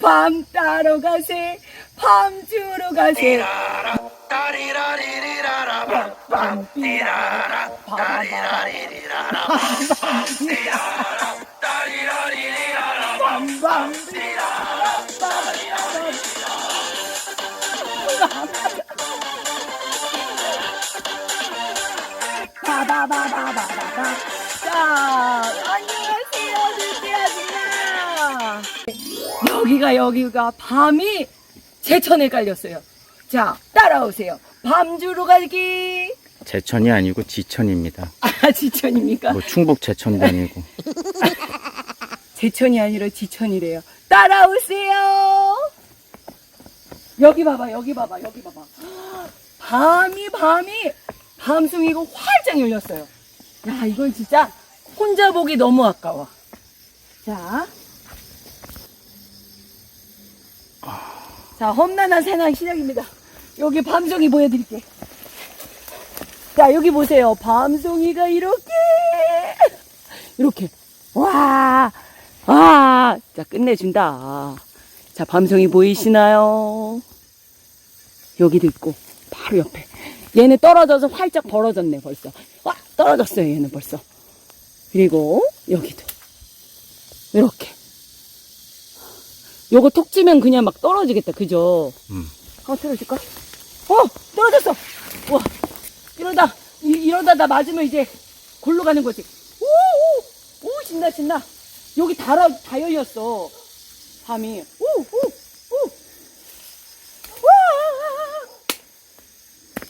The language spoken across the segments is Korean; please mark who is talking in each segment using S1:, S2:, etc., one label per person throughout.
S1: 밤 따러 가세 밤 주러 가세. 바바바바바바바 자 안녕하세요 여기가 여기가 밤이 제천에 깔렸어요 자 따라오세요 밤 주러 갈기
S2: 제천이 아니고 지천입니다.
S1: 아 지천입니까?
S2: 뭐 충북 제천도 아니고.
S1: 제천이 아니라 지천이래요. 따라오세요. 여기 봐봐, 여기 봐봐, 여기 봐봐. 밤이 밤이 밤송이가 활짝 열렸어요. 야, 이건 진짜 혼자 보기 너무 아까워. 자. 자, 험난한 생활 시작입니다. 여기 밤송이 보여드릴게. 자, 여기 보세요. 밤송이가 이렇게, 이렇게. 와, 아, 자, 끝내준다. 자, 밤송이 보이시나요? 여기도 있고, 바로 옆에. 얘는 떨어져서 활짝 벌어졌네, 벌써. 와, 떨어졌어요, 얘는 벌써. 그리고, 여기도. 이렇게. 요거 톡 치면 그냥 막 떨어지겠다, 그죠?
S2: 음.
S1: 한번 틀어줄까? 어! 떨어졌어! 와, 이러다, 이, 이러다 나 맞으면 이제 골로 가는 거지. 오, 오, 오, 신나, 신나. 여기 다, 라- 다 열렸어. 밤이. 오, 오, 오. 와!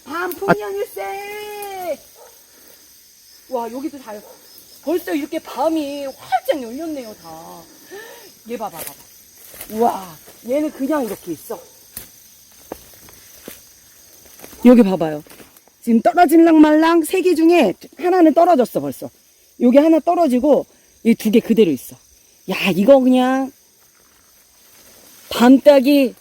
S1: 밤풍년일세! 와, 여기도 다, 열- 벌써 이렇게 밤이 활짝 열렸네요, 다. 얘 봐봐, 봐봐. 우와, 얘는 그냥 이렇게 있어. 여기 봐봐요. 지금 떨어질랑 말랑 세 개 중에 하나는 떨어졌어 벌써. 여기 하나 떨어지고 이 두 개 그대로 있어. 야 이거 그냥 밤 따기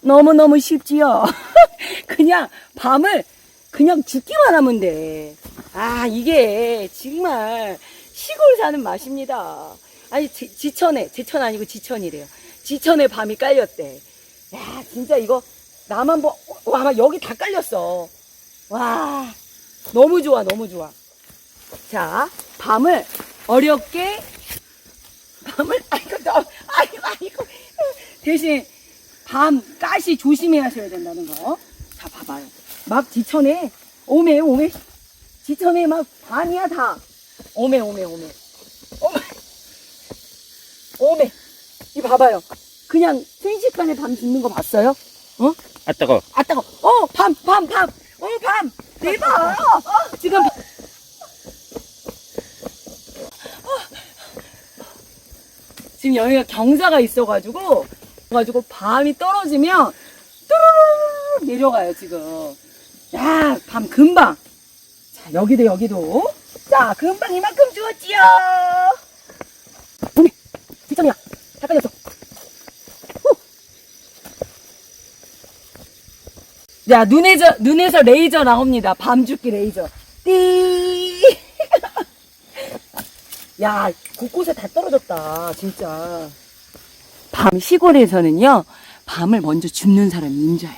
S1: 너무너무 쉽지요. 그냥 밤을 그냥 죽기만 하면 돼. 아 이게 정말 시골 사는 맛입니다. 아니 지, 지천에 지천 아니고 지천이래요. 지천에 밤이 깔렸대. 야 진짜 이거 나만 보, 와, 아마 여기 다 깔렸어. 와, 너무 좋아, 너무 좋아. 자, 밤을 어렵게, 밤을, 아이고, 너, 아이고, 아이고. 대신, 밤, 가시 조심해 하셔야 된다는 거. 자, 봐봐요. 막 지천에, 오메, 오메. 지천에 막 밤이야, 다. 오메, 오메, 오메. 오메. 오메. 이 봐봐요. 그냥 순식간에 밤 죽는 거 봤어요? 어?
S2: 아 따가.
S1: 아 따가. 어, 밤, 밤, 밤. 어, 밤. 대박. 어, 지금. 밤. 어. 지금 여기가 경사가 있어가지고, 가지고 밤이 떨어지면 뚜루루루 내려가요 지금. 야, 밤 금방. 자, 여기도 여기도. 자, 금방 이만큼 주었지요. 오메, 뒷점이야. 다 깔렸어. 자, 눈에서, 눈에서 레이저 나옵니다. 밤죽기 레이저. 띠! 야, 곳곳에 다 떨어졌다. 진짜. 밤 시골에서는요, 밤을 먼저 줍는 사람이 임자야.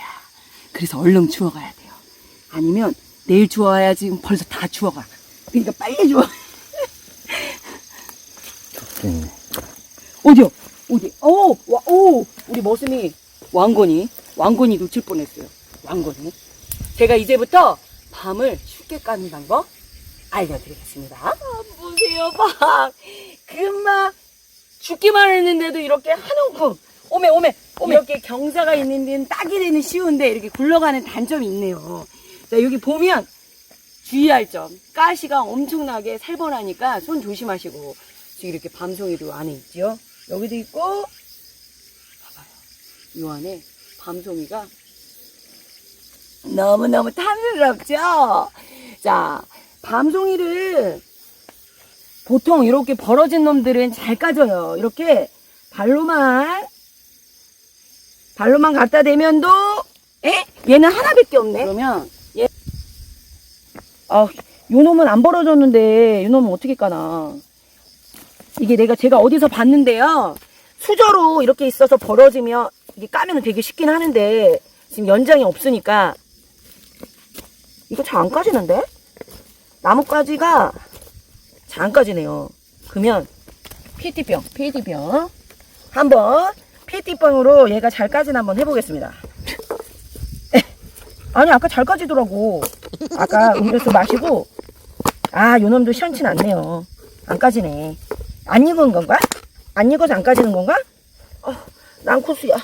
S1: 그래서 얼른 주워가야 돼요. 아니면 내일 주워야 지금 벌써 다 주워가. 그러니까 빨리 주워.
S2: 네.
S1: 어디요? 어디? 오, 와, 오, 우리 머슴이 왕건이, 왕건이 놓칠 뻔했어요. 왕건이. 제가 이제부터 밤을 쉽게 까는 방법 알려드리겠습니다. 아, 보세요, 밤. 금방 죽기만 했는데도 이렇게 한 움큼. 오메, 오메, 오메. 이렇게 경사가 있는 데는 따기 되는 쉬운데 이렇게 굴러가는 단점이 있네요. 자, 여기 보면 주의할 점. 가시가 엄청나게 살벌하니까 손 조심하시고. 지금 이렇게 밤송이도 안에 있죠. 여기도 있고, 봐봐요. 이 안에 밤송이가 너무너무 탐스럽죠? 자, 밤송이를 보통 이렇게 벌어진 놈들은 잘 까져요. 이렇게 발로만, 발로만 갖다 대면도, 에? 얘는 하나밖에 없네? 그러면, 얘, 아, 요 놈은 안 벌어졌는데, 요 놈은 어떻게 까나? 이게 내가 제가 어디서 봤는데요. 수저로 이렇게 있어서 벌어지면 이게 까면 되게 쉽긴 하는데 지금 연장이 없으니까 이거 잘 안 까지는데? 나뭇가지가 잘 안 까지네요. 그러면 PET병, PET병 한번 PET병으로 얘가 잘 까지나 한번 해보겠습니다. 아니 아까 잘 까지더라고. 아까 음료수 마시고 아 요놈도 시원치 않네요. 안 까지네. 안 익은 건가? 안 익어서 안 까지는 건가? 어, 난코수야.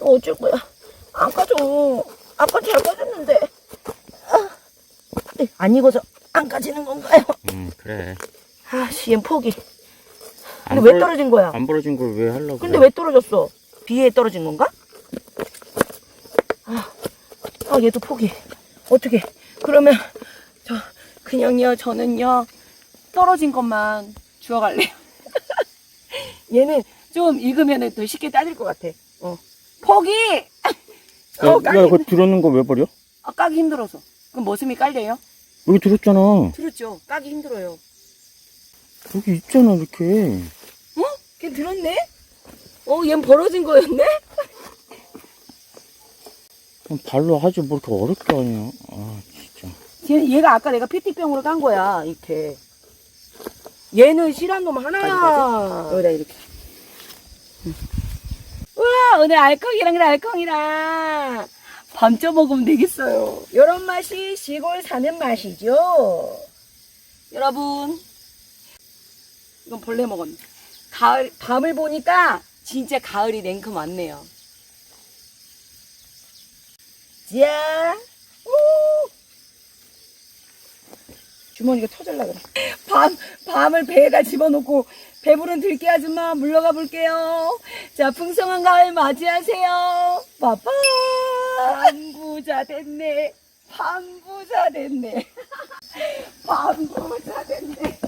S1: 어쩔 거야. 안 까져. 아까 잘 까졌는데. 안 익어서 안 까지는 건가요?
S2: 음, 그래.
S1: 아, 씨, 얘 포기.
S2: 안
S1: 근데 왜
S2: 벌-
S1: 떨어진 거야?
S2: 안 벌어진 걸 왜 하려고
S1: 근데
S2: 그래?
S1: 왜 떨어졌어? 비에 떨어진 건가? 아, 아 얘도 포기. 어떻게? 그러면 저 그냥요 저는요 떨어진 것만 주워갈래요. 얘는 좀 익으면 더 쉽게 따질 것 같아. 어. 포기.
S2: 야,
S1: 어,
S2: 야,
S1: 까기,
S2: 그거 들었는 거 왜 버려?
S1: 아, 까기 힘들어서. 그럼 머슴이 깔려요?
S2: 여기 들었잖아.
S1: 들었죠. 까기 힘들어요.
S2: 여기 있잖아, 이렇게.
S1: 어? 걔 들었네? 어, 얜 벌어진 거였네?
S2: 그냥 발로 하지 뭐 이렇게 어렵게 하냐. 아, 진짜.
S1: 얘, 얘가 아까 내가 PT병으로 깐 거야, 이렇게. 얘는 실한 놈 하나야. 여기다 이렇게. 응. 우와, 오늘 알콩이랑 알콩이랑 밤쪄 먹으면 되겠어요. 이런 맛이 시골 사는 맛이죠. 여러분, 이건 벌레 먹었네. 가을, 밤을 보니까 진짜 가을이 냉큼 왔네요. 자, 우! 주머니가 터질라 그래. 밤, 밤을 배에다 집어넣고 배부른 들깨 아줌마 물러가 볼게요. 자, 풍성한 가을 맞이하세요. 빠빠! 반부자 됐네. 반부자 됐네. 반부자 됐네.